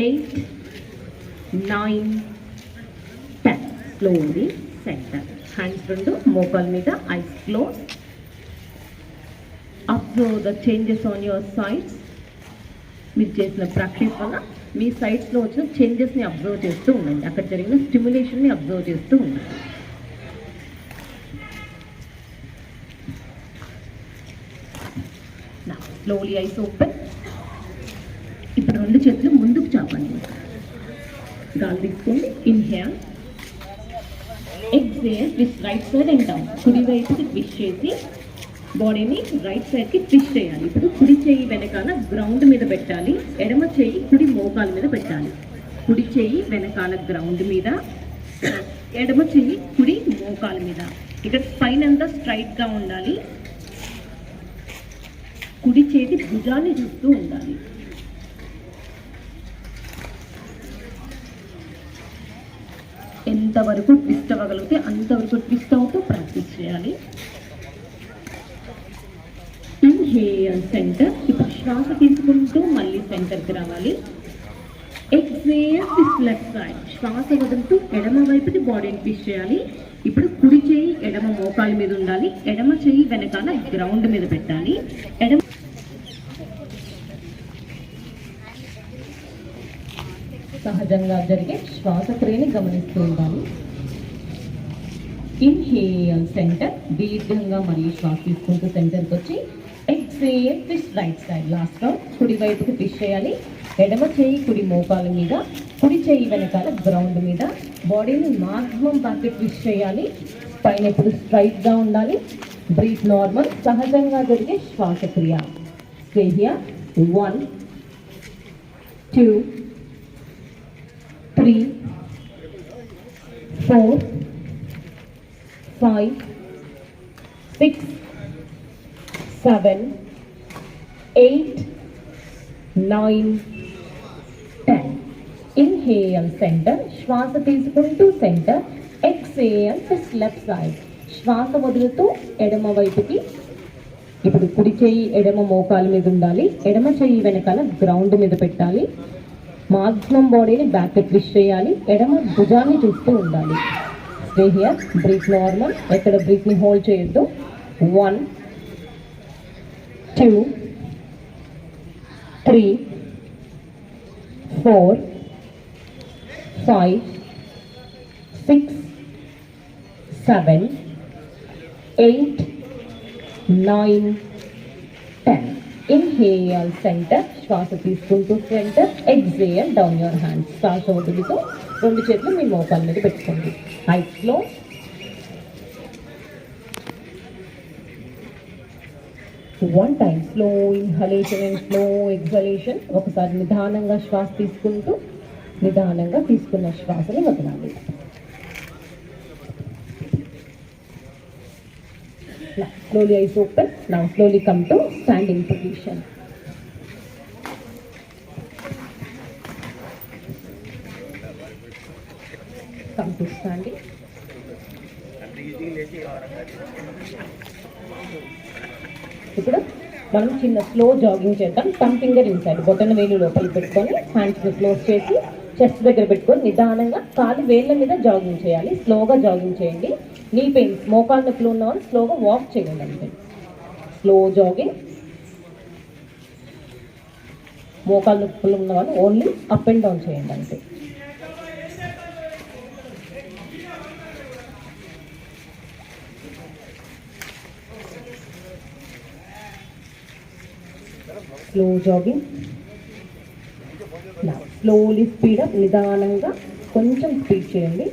Eight nine ten slowly center hands రెండు మోకాల మీద eyes close observe the changes on your sides మీరు చేసిన ప్రాక్టీస్ వల్ల మీ సైడ్స్లో వచ్చిన చేంజెస్ని అబ్జర్వ్ చేస్తూ ఉండండి. అక్కడ జరిగిన స్టిమ్యులేషన్ని అబ్జర్వ్ చేస్తూ ఉండండి. స్లోలీ ఐస్ ఓపెన్ రెండు చేతులు ముందుకు చాపండి. గాలి తీసుకోండి inhale exhale twist right side అంటాం కుడి వైపుకి ట్విస్ట్ చేసి బాడీని రైట్ సైడ్కి ట్విస్ట్ చేయాలి. ఇప్పుడు కుడి చేయి వెనకాల గ్రౌండ్ మీద పెట్టాలి. ఎడమ చేయి కుడి మోకాల మీద పెట్టాలి. కుడి చేయి వెనకాల గ్రౌండ్ మీద ఎడమ చెయ్యి కుడి మోకాల మీద. ఇక్కడ స్పైన్ అంతా స్ట్రైట్గా ఉండాలి. కుడి చేతి భుజాన్ని చూస్తూ ఉండాలి. ఎంతవరకు ట్విస్ట్ అవ్వగలిగితే అంతవరకు ట్విస్ట్ అవుతూ ప్రాక్టీస్ చేయాలి. ఇన్హేల్ సెంటర్ ఇప్పుడు శ్వాస తీసుకుంటూ మళ్ళీ సెంటర్కి రావాలి. ఎక్సేల్ ట్విస్ట్ లెఫ్ట్ సైడ్ శ్వాస వదులుతూ ఎడమ వైపుని బాడీని ట్విస్ట్ చేయాలి. ఇప్పుడు కుడి చేయి ఎడమ మోకాల మీద ఉండాలి. ఎడమ చేయి వెనకాల గ్రౌండ్ మీద పెట్టాలి. ఎడమ సహజంగా జరిగే శ్వాసక్రియని గమనిస్తూ ఉండాలి. ఇన్హేల్ సెంటర్ దీర్ఘంగా మరియు శ్వాస తీసుకుంటూ సెంటర్కి వచ్చి exhale fish right side last round కుడి వైపుకి ఫిష్ చేయాలి. ఎడమ చేయి కుడి మోకాల మీద కుడి చేయి వెనకాల గ్రౌండ్ మీద. బాడీని మాక్సిమం బ్యాక్ ట్విస్ట్ చేయాలి. పైన ఎప్పుడు స్ట్రైట్గా ఉండాలి. బ్రీత్ నార్మల్ సహజంగా జరిగే శ్వాసక్రియ. Stay here one two three four five six seven eight nine ten inhale center శ్వాస తీసుకుంటూ center exhale fist left side శ్వాస వదులుతూ ఎడమ వైపుకి. ఇప్పుడు కుడి చేయి ఎడమ మోకాల మీద ఉండాలి. ఎడమ చెయ్యి వెనకాల గ్రౌండ్ మీద పెట్టాలి. మాక్సిమం బాడీని బ్యాక్ ట్విస్ట్ చేయాలి. ఎడమ భుజాన్ని చూస్తూ ఉండాలి. స్టే హియర్ బ్రీత్ నార్మల్ ఎక్కడ బ్రీత్ని హోల్డ్ చేయొద్దు. One two three four five six seven eight nine ten inhale center శ్వాస తీసుకుంటూ center exhale down your hands శ్వాస వదులుతూ రెండు చేతులు మీ మోకాల మీద పెట్టుకోండి. ఐస్లో one time slow inhalation and slow exhalation ఒకసారి నిదానంగా శ్వాస తీసుకుంటూ నిదానంగా తీసుకున్న శ్వాసని వదలాలి. Slowly eyes open. Now slowly come to standing position. Come to standing. ఇప్పుడు మనం చిన్న స్లో జాగింగ్ చేద్దాం టమ్ ఫింగర్ ఇన్సైడ్ బొటన వేలు లోపల పెట్టుకొని హ్యాండ్స్ని క్లోజ్ చేసి చెస్ట్ దగ్గర పెట్టుకొని నిదానంగా కాలు వేళ్ళ మీద జాగింగ్ చేయాలి స్లోగా జాగింగ్ చేయండి నీ పెయిన్స్ మోకాలు నొప్పులు ఉన్న వాళ్ళు స్లోగా వాక్ చేయండి అంతే. Slow jogging. మోకాలు నొప్పులు ఉన్న వాళ్ళు ఓన్లీ అప్ అండ్ డౌన్ చేయండి అంతే. Slow jogging. స్లోలీ స్పీడప్ నిదానంగా కొంచెం స్పీడ్ చేయండి.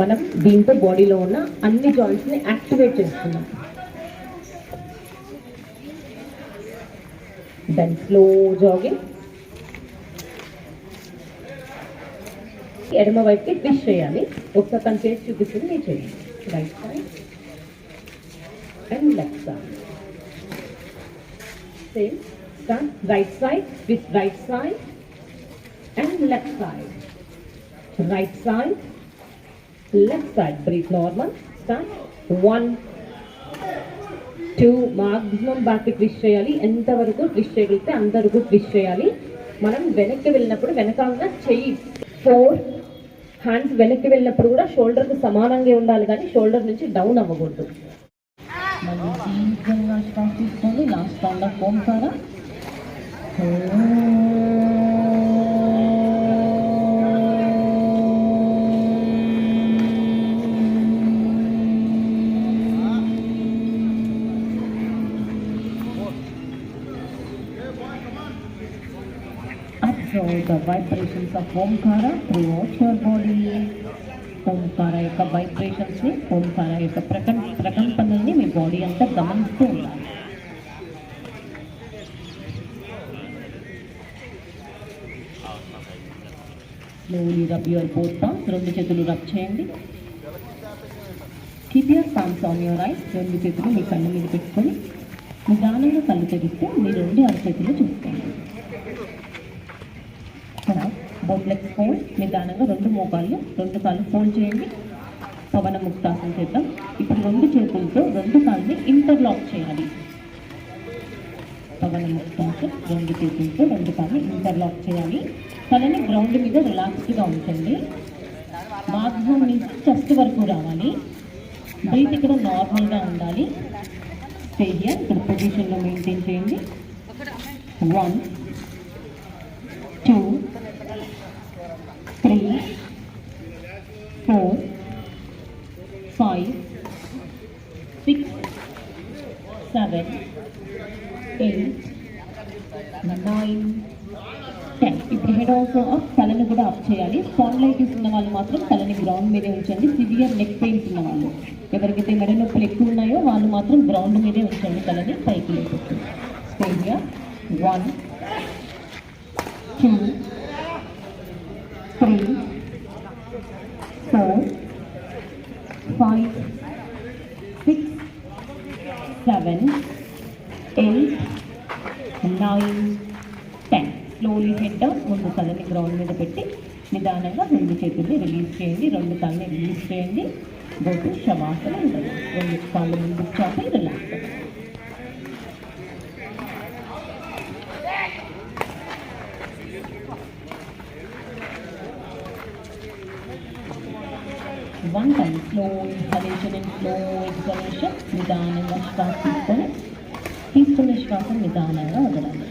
మనం దీంతో బాడీలో ఉన్న అన్ని జాయింట్స్ని యాక్టివేట్ చేస్తున్నాం. దెన్ స్లో జాగింగ్ ఎడమ వైపుకి ట్విస్ట్ చేయాలి. ఒకసారి తన చేసి చూపిస్తుంది నేను చేయండి. Right side and same start right side with right side and left side right side left side breathe normal start one two maximum back twist చేయాలి. ఎంతవరకు ట్విస్ట్ చేయగలిగితే అంతవరకు ట్విస్ట్ చేయాలి. మనం వెనక్కి వెళ్ళినప్పుడు వెనకాల చెయ్యి ఫోర్ హ్యాండ్స్ వెనక్కి వెళ్ళినప్పుడు కూడా షోల్డర్కి సమానంగా ఉండాలి కానీ షోల్డర్ నుంచి డౌన్ అవ్వకూడదు. Last round of Omkara Absorb the vibrations of Omkara throughout your body. Omkara యొక్క వైబ్రేషన్స్ని ఓంకార యొక్క ప్రకం ప్రకంపనల్ని మీ బాడీ అంతా గమనిస్తూ ఉండాలి slowly rub your both palms రెండు చేతులు రబ్ చేయండి. Keep your palms on your eyes. రెండు చేతులు మీ కళ్ళు మీద పెట్టుకొని నిదానంగా కళ్ళు తెరిస్తే మీ రెండు అరచేతులు చూసుకోండి. ఇక్కడ బోత్ లెగ్స్ ఫోల్డ్ నిదానంగా రెండు మోకాళ్ళు రెండు కాళ్ళు ఫోల్డ్ చేయండి. పవన ముక్తాసనం చేద్దాం. ఇప్పుడు రెండు చేతులతో రెండు కాళ్ళని ఇంటర్లాక్ చేయాలి. పవన ముక్తాసనం రెండు చేతులతో రెండు కాళ్ళని ఇంటర్లాక్ చేయాలి. తలని గ్రౌండ్ మీద రిలాక్స్డ్గా ఉంచండి. మాక్సిమం నుంచి చెస్ట్ వరకు రావాలి. బ్రీత్ ఇక్కడ నార్మల్గా ఉండాలి. స్టేజియర్ ఇక్కడ పొజిషన్లో మెయింటైన్ చేయండి. One two three four five six seven eight nine ten ఇప్పుడు హెడ్ ఆల్సో అప్ తలని కూడా అప్ చేయాలి. స్పాండ్లైటిస్ ఉన్న వాళ్ళు మాత్రం తలని గ్రౌండ్ మీదే ఉంచండి. సివియర్ నెక్ పెయిన్స్ ఉన్న వాళ్ళు. ఎవరికైతే మెడ నొప్పులు ఎక్కువ ఉన్నాయో వాళ్ళు మాత్రం గ్రౌండ్ మీదే ఉంచండి తలని పైకి లేకొచ్చు స్టేజియర్ one two three four five six seven eight nine పెట్టాం. ముందు తలని గ్రౌండ్ మీద పెట్టి నిదానంగా రెండు చేతుల్ని రిలీజ్ చేయండి. రెండు కాళ్ళని రిలీజ్ చేయండి. గోటు శవాసన రెండు కాళ్ళు ముందు చాపి relax one time slow inhalation and slow exhalation నిదానంగా శ్వాస తీసుకొని తీసుకున్న శ్వాస నిదానంగా వదలాలి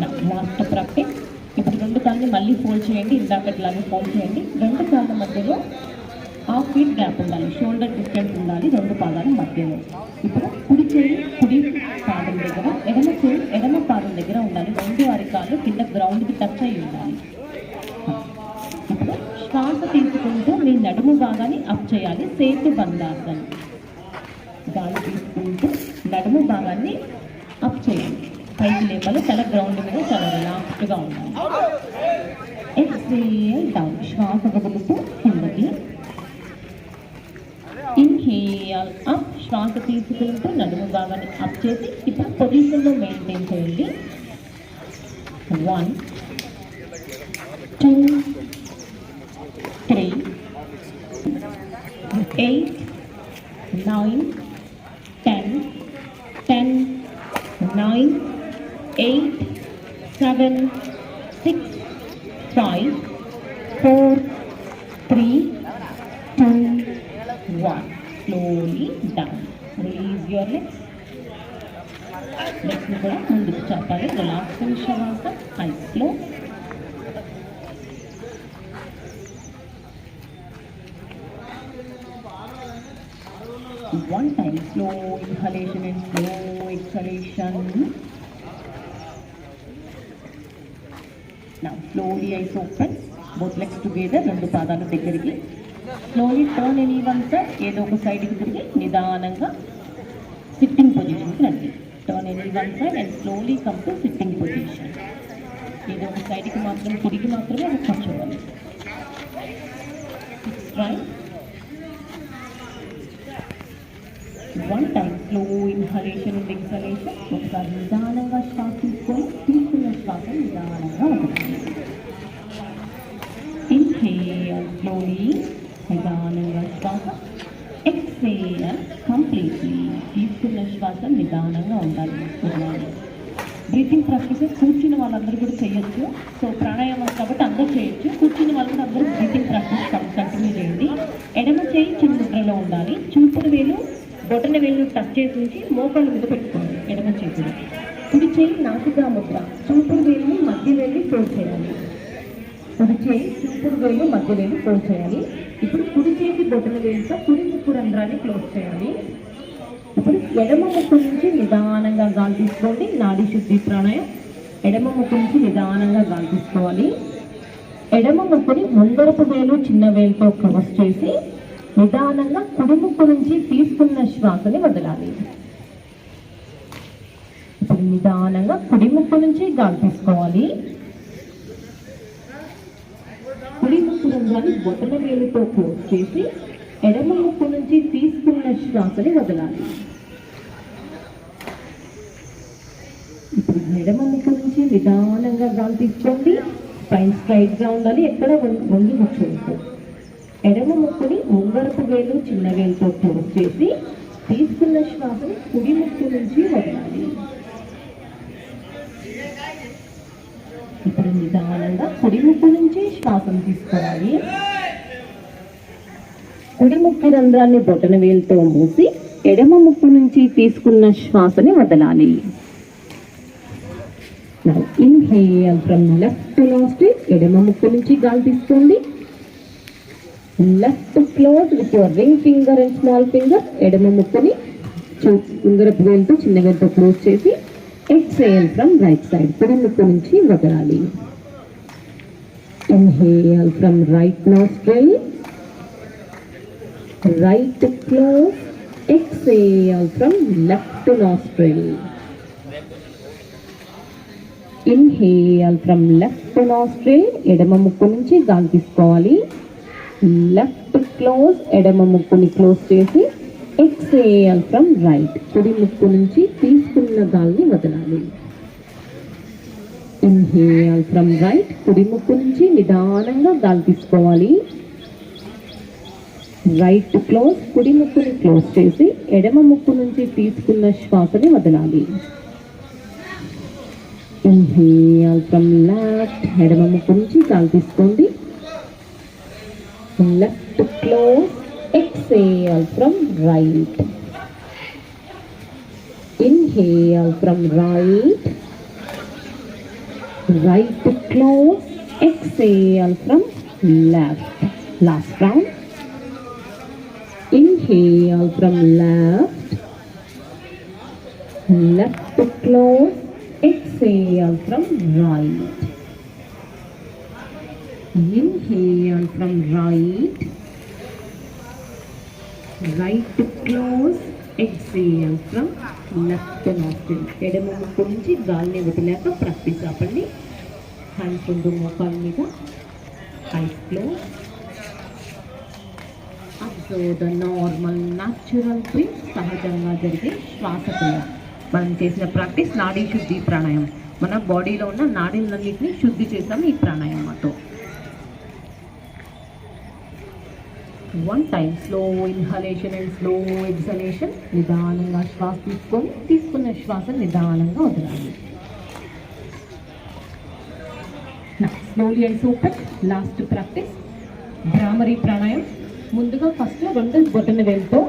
లాస్ట్ ప్రాక్టీస్ ఇప్పుడు రెండు కాళ్ళని మళ్ళీ ఫోల్డ్ చేయండి. ఇందాకట్లాగే ఫోల్డ్ చేయండి. రెండు కాళ్ళ మధ్యలో హాఫ్ ఫీట్ గ్యాప్ ఉండాలి. షోల్డర్ డిస్టెన్స్ ఉండాలి రెండు పాదాల మధ్యలో. ఇప్పుడు కుడి చేయి కుడి పాదం దగ్గర ఎడమ చేయి ఎడమ పాదం దగ్గర ఉండాలి. రెండు అరికాలు కింద గ్రౌండ్కి టచ్ అయి ఉండాలి. ఇప్పుడు శ్వాస తీసుకుంటూ మీ నడుము భాగాన్ని అప్ చేయాలి. సేతు బంధార్థం. గాలి తీసుకుంటూ నడుము భాగాన్ని అప్ చేయండి పైకి లేపాలి. తల గ్రౌండ్ మీద చాలా రిలాక్స్డ్గా ఉండాలి. ఎక్సేల్ డౌన్ శ్వాస వదులుతూ కిందకి. ఇన్హేల్ అప్ శ్వాస తీసుకుంటూ నడుము భాగాన్ని అప్ చేసి ఇప్పుడు పొజిషన్లో మెయింటైన్ చేయండి. One two three eight nine ten ten nine eight seven six five four three two one slowly down release your legs లెగ్స్ని కూడా ముందుకు చాపాలి రిలాక్స్ శ్వాస ఐస్లో one time slow inhalation and slow exhalation slowly eyes open both legs together రెండు పాదాలు దగ్గరికి. Slowly turn any one side ఏదో ఒక సైడ్కి తిరిగి నిదానంగా సిట్టింగ్ పొజిషన్కి రండి. Turn any one side and slowly come to sitting position ఏదో ఒక సైడ్కి మాత్రం తిరిగి మాత్రమే అది కూర్చోవాలి one time slow inhalation and exhalation ఒకసారి నిదానంగా శ్వాస తీసుకొని తీసుకున్న శ్వాస నిదానంగా ఉంటుంది. ఇన్హేల్ నిదానంగా శ్వాస ఎక్సేల్ కంప్లీట్లీ తీసుకున్న శ్వాస నిదానంగా ఉండాలి బ్రీతింగ్ ప్రాక్టీసెస్ కూర్చున్న వాళ్ళందరూ కూడా చేయొచ్చు సో ప్రాణాయామం కాబట్టి అందరూ చేయొచ్చు కూర్చున్న వాళ్ళు కూడా అందరూ బ్రీతింగ్ ప్రాక్టీస్ కంటిన్యూ చేయండి ఎడమ చేయి చిన్న ముద్రలో ఉండాలి చూపుడు వేలు బొటన వేలు టచ్ చేసి ఉంచి మోకాళ్ళ మీద పెట్టుకోండి ఎడమ చేతులు కుడి చేయి నాకు ముద్ర చూపుడు వేలు మధ్య వేలు ఫోల్డ్ చేయాలి కుడి చేయి చూపుడు వేలు మధ్య వేలు క్లోజ్ చేయాలి. ఇప్పుడు కుడి చేతి బొట్టలు వేలుతో కుడి ముక్కు రంధ్రాన్ని క్లోజ్ చేయాలి. ఇప్పుడు ఎడమ ముక్కు నుంచి నిదానంగా గాలి తీసుకోండి. నాడీ శుద్ధి ప్రాణాయం. ఎడమ ముక్కు నుంచి నిదానంగా గాలి తీసుకోవాలి. ఎడమ ముక్కుని ముందరపు వేలు చిన్న వేలుతో క్లోజ్ చేసి నిదానంగా కుడి ముక్కు నుంచి తీసుకున్న శ్వాసని వదలాలి. ఇప్పుడు నిదానంగా కుడి ముక్కు నుంచి గాలి తీసుకోవాలి. కుడి ముక్కు రంధ్రాన్ని బొట్టమేలుతో క్లోజ్ చేసి ఎడమ ముక్కు నుంచి తీసుకున్న శ్వాసని వదలాలి. ఇప్పుడు ఎడమ ముక్కు నుంచి నిదానంగా గాలి తీసుకోండి. పైన స్ట్రైట్గా ఉండాలి ఎక్కడ ముందు ముక్కు ఎడమ ముక్కుని ముంగరపు వేలు చిన్న వేలుతో క్లోజ్ చేసి తీసుకున్న శ్వాసని కుడి ముక్కు నుంచి వదలాలి. ఇప్పుడు నిదానంగా కుడి ముక్కు నుంచి శ్వాసం తీసుకోవాలి. కుడి ముక్కు రంధ్రాన్ని బొటన వేలుతో మూసి ఎడమ ముక్కు నుంచి తీసుకున్న శ్వాసని వదలాలి. ఇన్హేల్ ఫ్రమ్ లెఫ్ట్ లాస్ట్ ఎడమ ముక్కు నుంచి గాలి తీసుకోండి. Left close with your ring finger and small finger ఎడమ ముక్కుని ఉంగరపు వేలుతో చిన్న వేలుతో క్లోజ్ చేసి ఎక్సేల్ ఫ్రమ్ రైట్ సైడ్ కుడిముక్కు నుంచి వదలాలి. Inhale from right nostril right close exhale from left nostril inhale from left nostril ఎడమ ముక్కు నుంచి గాలి తీసుకోవాలి. లెఫ్ట్ క్లోజ్ ఎడమ ముక్కుని క్లోజ్ చేసి ఎక్స్హేల్ ఫ్రమ్ రైట్ కుడి ముక్కు నుంచి తీసుకున్న గాలిని వదలాలి. ఇన్హేల్ ఫ్రమ్ రైట్ కుడి ముక్కు నుంచి నిదానంగా గాలి తీసుకోవాలి. రైట్ క్లోజ్ కుడి ముక్కుని క్లోజ్ చేసి ఎడమ ముక్కు నుంచి తీసుకున్న శ్వాసని వదలాలి. ఇన్హేల్ ఫ్రమ్ లెఫ్ట్ ఎడమ ముక్కు నుంచి గాలి తీసుకోండి. Left close Exhale from right. Inhale from right. Right to close. Exhale from left. Last round. Inhale from left. Left to close. Exhale from right. Inhale from right. Right close exhale from left nostril ఎడమ ముక్కు నుంచి గాలిని వదిలేక practice ఆపండి hands రెండు మోకాల మీద. Eyes close observe the normal natural breath సహజంగా జరిగే శ్వాసక్రియ మనం చేసిన ప్రాక్టీస్ నాడీ శుద్ధి ప్రాణాయామం. మన బాడీలో ఉన్న నాడీలన్నింటినీ శుద్ధి చేసాము ఈ ప్రాణాయామంతో. One time slow inhalation and slow exhalation నిదానంగా శ్వాస తీసుకొని తీసుకున్న శ్వాస నిదానంగా వదలాలి. Slowly and super last practice భ్రామరీ ప్రాణాయామం ముందుగా ఫస్ట్ రెండు బొటన వేలుతో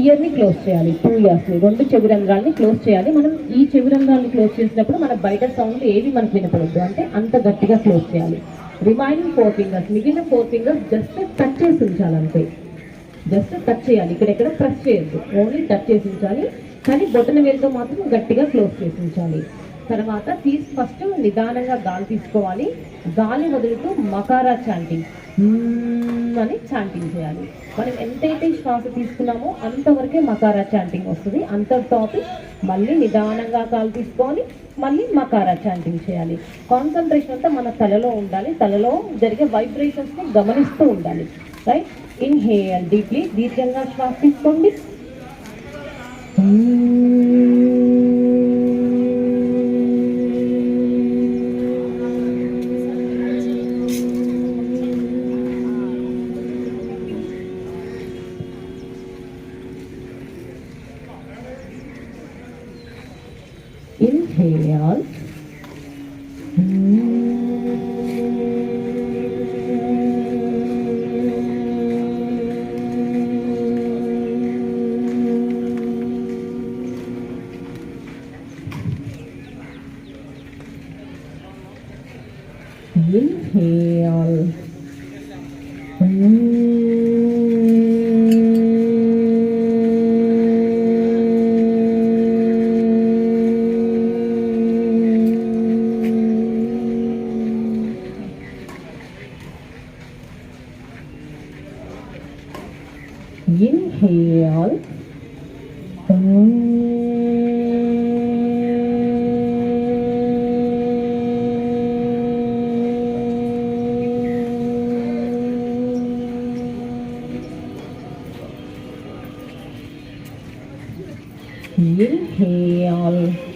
ఇయర్ని క్లోజ్ చేయాలి టూ ఇయర్స్ని రెండు చెవిరంధ్రాలని క్లోజ్ చేయాలి. మనం ఈ చెవిరంధ్రాలని క్లోజ్ చేసినప్పుడు మన బయట సౌండ్ ఏవి మనకు వినపడద్దు అంటే అంత గట్టిగా క్లోజ్ చేయాలి. రిమైనింగ్ ఫోర్ ఫింగర్స్ మిగిలిన ఫోర్ ఫింగర్స్ జస్ట్ టచ్ చేసి ఉంచాలి అంతే. జస్ట్ టచ్ చేయాలి ఇక్కడ ఎక్కడ ప్రెస్ చేయొద్దు. ఓన్లీ టచ్ చేసి ఉంచాలి. కానీ బొటన వేలుతో మాత్రం గట్టిగా క్లోజ్ చేసి ఉంచాలి. తర్వాత తీసి ఫస్ట్ నిదానంగా గాలి తీసుకోవాలి. గాలి వదులుతూ మకారా చాంటింగ్ అని చాంటింగ్ చేయాలి. మనం ఎంతైతే శ్వాస తీసుకున్నామో అంతవరకే మకారా చాంటింగ్ వస్తుంది. అంత టాపిక్ మళ్ళీ నిదానంగా కాలు తీసుకొని మళ్ళీ మకారా చాంటింగ్ చేయాలి. కాన్సన్ట్రేషన్ అంతా మన తలలో ఉండాలి. తలలో జరిగే వైబ్రేషన్స్ని గమనిస్తూ ఉండాలి. రైట్ ఇన్హేల్ డీప్లీ దీర్ఘంగా శ్వాస తీసుకోండి. Inhale.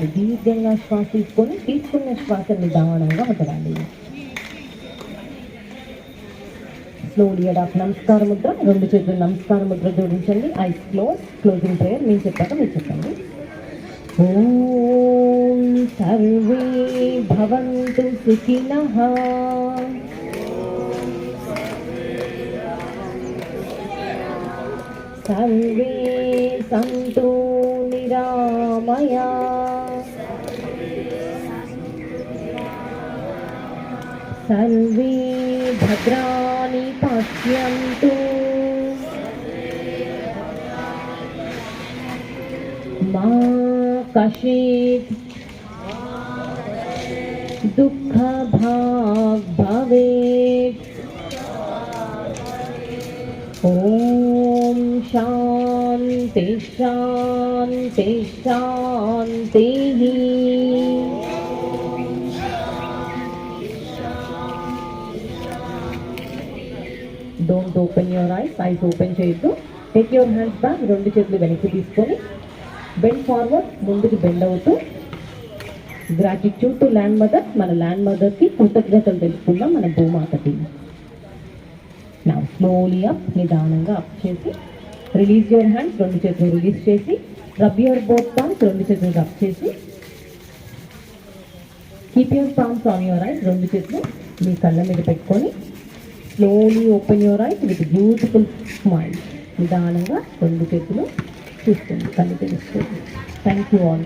ఎగ్జలేషన్ ఒకసారి దీర్ఘంగా శ్వాస తీసుకొని తీసుకున్న శ్వాస నిదానంగా వదలాలి స్లోలీ అడాప్ నమస్కార ముద్ర రెండు చేతులు నమస్కార ముద్ర జోడించండి ఐస్ క్లోజ్ క్లోజింగ్ ప్రేయర్ నేను చెప్పాక మీరు చెప్పండి ఓం సర్వే భవంతు సుఖినః सर्वे सन्तु निरामया सर्वे भद्राणि पश्यन्तु मा कश्चित् दुःखभाग् भवेत् ॐ शान्ति शान्ति शान्तिः don't open your eyes eyes open చేయొద్దు. టేక్ యువర్ హ్యాండ్స్ బ్యాక్ రెండు చేతులు వెనక్కి తీసుకొని బెండ్ ఫార్వర్డ్ ముందుకు బెండ్ అవుతూ గ్రాటిట్యూడ్ టు ల్యాండ్ మదర్ మన ల్యాండ్ మదర్కి కృతజ్ఞతలు తెలుసుకుందాం మన భూమాతకి నా స్లోలీ అప్ నిదానంగా అప్ చేసి రిలీజ్ యువర్ హ్యాండ్స్ రెండు చేతులు రిలీజ్ చేసి రబ్ యువర్ బోత్ పామ్స్ రెండు చేతులు రబ్ చేసి keep your palms on your eyes రెండు చేతులు మీ కళ్ళ మీద పెట్టుకొని slowly open your eyes with beautiful smile నిదానంగా రెండు చేతులు చూస్తుంది కళ్ళు తెలుస్తుంది. Thank you all